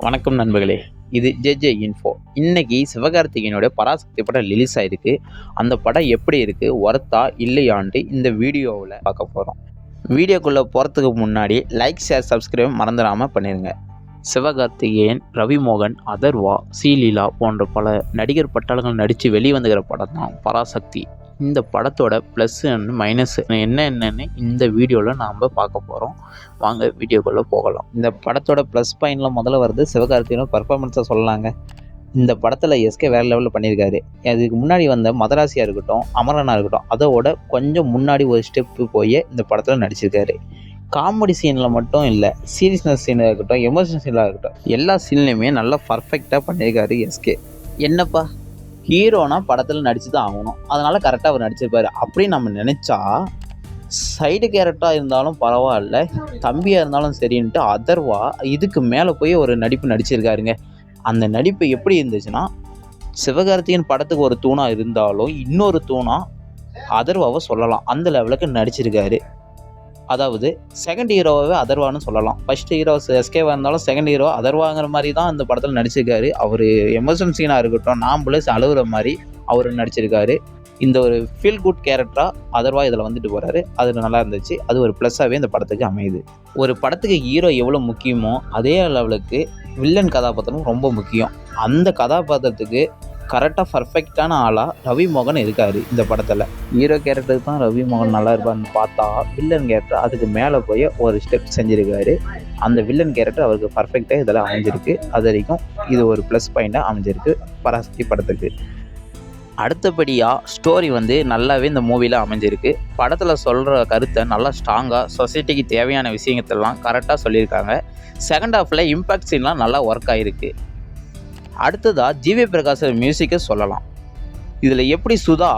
வணக்கம் நண்பர்களே இது ஜேஜே இன்ஃபோ இன்னைக்கு சிவகார்த்திகேயனுடைய பராசக்தி படம் ரிலீஸ் ஆயிருக்கு. அந்த படம் எப்படி இருக்கு ஒர்த்தா இல்லையான்ட்டு இந்த வீடியோவில் பார்க்க போகிறோம் வீடியோக்குள்ளே போகிறதுக்கு முன்னாடி லைக் ஷேர் சப்ஸ்கிரைப் மறந்துடாமல் பண்ணிடுங்க சிவகார்த்திகேயன் ரவிமோகன் அதர்வா சீலீலா போன்ற பல நடிகர் பட்டாளங்கள் நடித்து வெளிவந்துகிற படம் தான் பராசக்தி. இந்த படத்தோட ப்ளஸ் அண்ட் மைனஸ் என்ன என்னன்னு இந்த வீடியோவில் நாம் பார்க்க போகிறோம் வாங்க வீடியோக்குள்ளே போகலாம். இந்த படத்தோட ப்ளஸ் பாயிண்டில் முதல்ல வருது சிவகார்த்திகேயனோட பர்ஃபார்மன்ஸை சொல்லலாங்க. இந்த படத்தில் எஸ்கே வேறு லெவலில் பண்ணியிருக்காரு. அதுக்கு முன்னாடி வந்த மதராசியாக இருக்கட்டும் அமரனா இருக்கட்டும் அதோட கொஞ்சம் முன்னாடி ஒரு ஸ்டெப்பு போய் இந்த படத்தில் நடிச்சிருக்காரு. காமெடி சீனில் மட்டும் இல்லை சீரியஸ்னஸ் சீனாக இருக்கட்டும் எமோஷனல் சீனாக இருக்கட்டும் எல்லா சீன்லையுமே நல்லா பர்ஃபெக்டாக பண்ணியிருக்காரு எஸ்கே என்னப்பா? ஹீரோனா படத்தில் நடிச்சு தான் ஆகணும். அதனால் கரெக்டாக அவர் நடிச்சிருப்பாரு. அப்படின்னு நம்ம நினச்சா சைடு கேரக்டராக இருந்தாலும் பரவாயில்ல தம்பியாக இருந்தாலும் சரின்ட்டு அதர்வா இதுக்கு மேலே போய் ஒரு நடிப்பு நடிச்சிருக்காருங்க. அந்த நடிப்பு எப்படி இருந்துச்சுன்னா சிவகார்த்திகன் படத்துக்கு ஒரு தூணாக இருந்தாலும் இன்னொரு தூணாக அதர்வாவை சொல்லலாம். அந்த லெவலுக்கு நடிச்சிருக்காரு. அதாவது செகண்ட் ஹீரோவே அதர்வான்னு சொல்லலாம். ஃபர்ஸ்ட் ஹீரோ எஸ்கேவாக இருந்தாலும் செகண்ட் ஹீரோ அதர்வாங்கிற மாதிரி தான் இந்த படத்தில் நடிச்சிருக்காரு. அவர் எமோஷன் சீனாக இருக்கட்டும் நாம்பளஸ் அழுகுற மாதிரி அவர் நடிச்சிருக்காரு. இந்த ஒரு ஃபீல் குட் கேரக்டராக அதர்வா இதில் வந்துட்டு போகிறாரு அது நல்லா இருந்துச்சு. அது ஒரு ப்ளஸ்ஸாகவே இந்த படத்துக்கு அமையுது. ஒரு படத்துக்கு ஹீரோ எவ்வளோ முக்கியமோ அதே லெவலுக்கு வில்லன் கதாபாத்திரம் ரொம்ப முக்கியம். அந்த கதாபாத்திரத்துக்கு கரெக்டாக பர்ஃபெக்டான ஆளாக ரவி மோகன் இருக்கார் இந்த படத்தில். ஹீரோ கேரக்டருக்கு தான் ரவி மோகன் நல்லா இருப்பான்னு பார்த்தா வில்லன் கேரக்டர் அதுக்கு மேலே போய் ஒரு ஸ்டெப் செஞ்சுருக்காரு. அந்த வில்லன் கேரக்டர் அவருக்கு பர்ஃபெக்டாக இதில் அமைஞ்சிருக்கு. அது வரைக்கும் இது ஒரு ப்ளஸ் பாயிண்ட்டாக அமைஞ்சிருக்கு பராசக்தி படத்துக்கு. அடுத்தபடியாக ஸ்டோரி வந்து நல்லாவே இந்த மூவியில் அமைஞ்சிருக்கு. படத்தில் சொல்கிற கருத்தை நல்லா ஸ்ட்ராங்காக சொசைட்டிக்கு தேவையான விஷயத்தெல்லாம் கரெக்டாக சொல்லியிருக்காங்க. செகண்ட் ஹாஃபில் இம்பாக்ட் சீன்லாம் நல்லா ஒர்க் ஆகிருக்கு அடுத்ததாக ஜிவி பிரகாஷ் மியூசிக்கை சொல்லலாம். இதில் எப்படி சுதா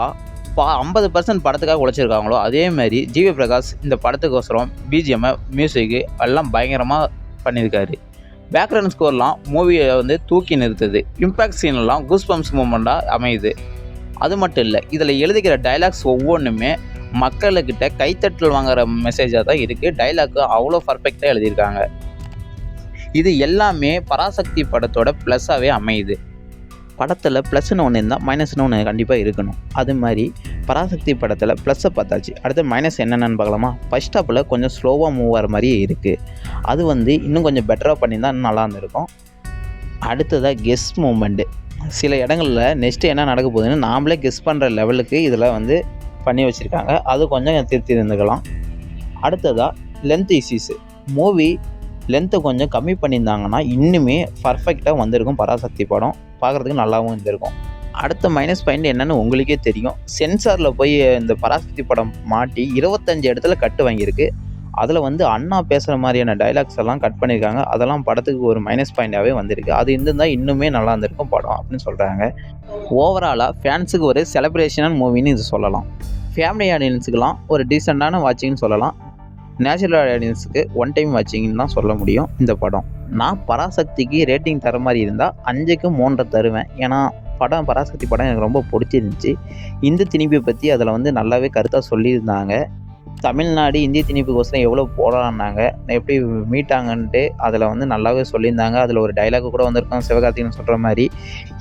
பா ஐம்பது பர்சன்ட் படத்துக்காக உழைச்சிருக்காங்களோ அதே மாதிரி ஜிவி பிரகாஷ் இந்த படத்துக்கோசரம் பிஜிஎம் மியூசிக்கு எல்லாம் பயங்கரமாக பண்ணியிருக்காரு. பேக்ரவுண்ட் ஸ்கோர்லாம் மூவியை வந்து தூக்கி நிறுத்துது. இம்பாக்ட் சீன்லாம் கூஸ் பம்ப்ஸ் மூமெண்ட்டாக அமையுது. அது மட்டும் இல்லை இதில் எழுதிக்கிற டைலாக்ஸ் ஒவ்வொன்றுமே மக்களுக்கிட்ட கைத்தட்டல் வாங்குற மெசேஜாக தான் இருக்குது டைலாக்கு அவ்வளோ பர்ஃபெக்டாக எழுதியிருக்காங்க. இது எல்லாமே பராசக்தி படத்தோட ப்ளஸ்ஸாகவே அமையுது. படத்தில் ப்ளஸ்னு ஒன்று இருந்தால் மைனஸ்னு ஒன்று கண்டிப்பாக இருக்கணும். அது மாதிரி பராசக்தி படத்தில் ப்ளஸ்ஸை பார்த்தாச்சு. அடுத்து மைனஸ் என்னென்னு பார்க்கலாமா? ஃபஸ்ட் ஹாப்பில் கொஞ்சம் ஸ்லோவாக மூவ் ஆகிற மாதிரியே இருக்குது அது வந்து இன்னும் கொஞ்சம் பெட்டராக பண்ணியிருந்தால் இன்னும் நல்லா இருந்திருக்கும். அடுத்ததாக கெஸ் மூமெண்ட்டு சில இடங்களில் நெக்ஸ்ட்டு என்ன நடக்க போகுதுன்னு நாமளே கெஸ் பண்ணுற லெவலுக்கு இதில் வந்து பண்ணி வச்சுருக்காங்க. அது கொஞ்சம் திருத்தி இருந்துக்கலாம். அடுத்ததாக லென்த் இஷ்யூஸு மூவி லென்த்தை கொஞ்சம் கம்மி பண்ணியிருந்தாங்கன்னா இன்னுமே பர்ஃபெக்டாக வந்திருக்கும் பராசக்தி படம். பார்க்குறதுக்கு நல்லாவும் இருந்திருக்கும். அடுத்த மைனஸ் பாயிண்ட் என்னன்னு உங்களுக்கே தெரியும். சென்சாரில் போய் இந்த பராசக்தி படம் மாட்டி இருபத்தஞ்சு இடத்துல கட்டு வாங்கியிருக்கு. அதில் வந்து அண்ணா பேசுகிற மாதிரியான டைலாக்ஸ் எல்லாம் கட் பண்ணியிருக்காங்க. அதெல்லாம் படத்துக்கு ஒரு மைனஸ் பாயிண்டாகவே வந்திருக்கு. அது இருந்திருந்தால் இன்னுமே நல்லா இருந்திருக்கும் படம் அப்படின்னு சொல்கிறாங்க ஓவராலாக ஃபேன்ஸுக்கு ஒரு செலப்ரேஷனான மூவின்னு இது சொல்லலாம். ஃபேமிலி ஆடியன்ஸுக்கெலாம் ஒரு டீசெண்டான வாட்சிங்னு சொல்லலாம். நேச்சுரல் ஆடியன்ஸுக்கு ஒன் டைம் வாட்சிங்னு தான் சொல்ல முடியும் இந்த படம். நான் பராசக்திக்கு ரேட்டிங் தர மாதிரி இருந்தால் அஞ்சுக்கு மூன்றை தருவேன். ஏன்னா படம் பராசக்தி படம் எனக்கு ரொம்ப பிடிச்சிருந்துச்சி. இந்து திணிப்பை பற்றி அதில் வந்து நல்லாவே கருத்தாக சொல்லியிருந்தாங்க. தமிழ்நாடு இந்திய திணிப்புக்கோசரம் எவ்வளோ போராடினாங்க எப்படி மீட்டாங்கன்ட்டு அதில் வந்து நல்லாவே சொல்லியிருந்தாங்க. அதில் ஒரு டைலாக் கூட வந்திருக்கோம். சிவகார்த்திகன் சொல்கிற மாதிரி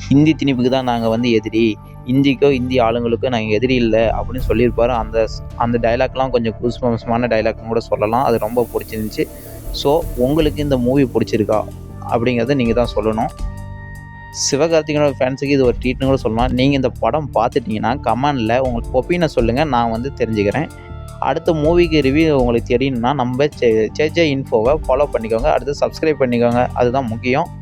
ஹிந்தி திணிப்புக்கு தான் நாங்கள் வந்து எதிரி. இந்திக்கோ இந்தி ஆளுங்களுக்கோ நாங்கள் எதிரி இல்லை அப்படின்னு சொல்லியிருப்பாரு. அந்த அந்த டைலாக்லாம் கொஞ்சம் கூஸ்பம்சமான டைலாக்னு கூட சொல்லலாம். அது ரொம்ப பிடிச்சிருந்துச்சி. ஸோ உங்களுக்கு இந்த மூவி பிடிச்சிருக்கா? அப்படிங்கிறத நீங்கள் தான் சொல்லணும். சிவகார்த்திகனோட ஃபேன்ஸுக்கு இது ஒரு ட்ரீட்னு கூட சொல்லலாம். நீங்கள் இந்த படம் பார்த்துட்டிங்கன்னா கமெண்டில் உங்களுக்கு ஒப்பீனை சொல்லுங்கள் நான் வந்து தெரிஞ்சுக்கிறேன். அடுத்த மூவிக்கு ரிவ்யூ உங்களுக்கு தெரியணும்னா நம்ம சேஜே இன்ஃபோவை ஃபாலோ பண்ணிக்கோங்க. அடுத்து சப்ஸ்கிரைப் பண்ணிக்கோங்க. அதுதான் முக்கியம்.